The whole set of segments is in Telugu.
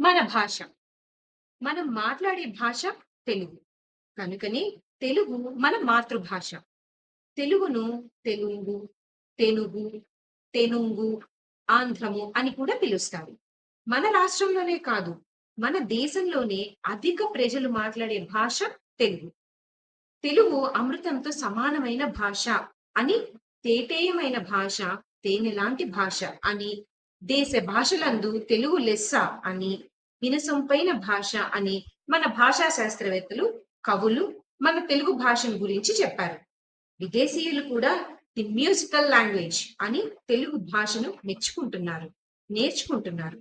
మన భాష. మనం మాట్లాడే భాష తెలుగు. కనుకనే తెలుగు మన మాతృభాష. తెలుగును తెలుగు తెలుగు తెనుగు ఆంధ్రము అని కూడా పిలుస్తారు. మన రాష్ట్రంలోనే కాదు మన దేశంలోనే అధిక ప్రజలు మాట్లాడే భాష తెలుగు. తెలుగు అమృతంతో సమానమైన భాష అని తేటేయమైన భాష తేనెలాంటి భాష అని దేశ భాషలందు తెలుగు లెస్స అని వినసొంపైన భాష అని మన భాషా శాస్త్రవేత్తలు కవులు మన తెలుగు భాషను గురించి చెప్పారు. విదేశీయులు కూడా ది మ్యూజికల్ లాంగ్వేజ్ అని తెలుగు భాషను మెచ్చుకుంటున్నారు నేర్చుకుంటున్నారు.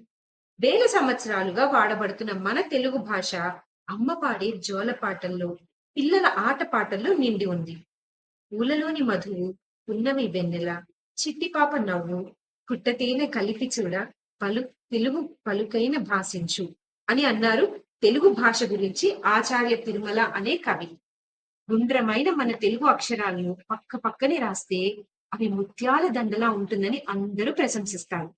వేల సంవత్సరాలుగా వాడబడుతున్న మన తెలుగు భాష అమ్మపాడే జోలపాటల్లో పిల్లల ఆట పాటల్లో నిండి ఉంది. పూలలోని మధువు పున్నమి వెన్నెల చిట్టిపాప నవ్వు పుట్టతేనె కలిపి చూడ పలు తెలుగు పలుకైన భాషించు అని అన్నారు తెలుగు భాష గురించి ఆచార్య తిరుమల అనే కవి. గుండ్రమైన మన తెలుగు అక్షరాలను పక్క పక్కనే రాస్తే అవి ముత్యాల దండలా ఉంటుందని అందరూ ప్రశంసిస్తారు.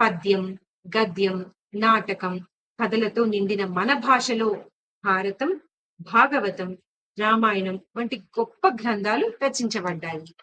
పద్యం గద్యం నాటకం కథలతో నిండిన మన భాషలో భారతం భాగవతం రామాయణం వంటి గొప్ప గ్రంథాలు రచించబడ్డాయి.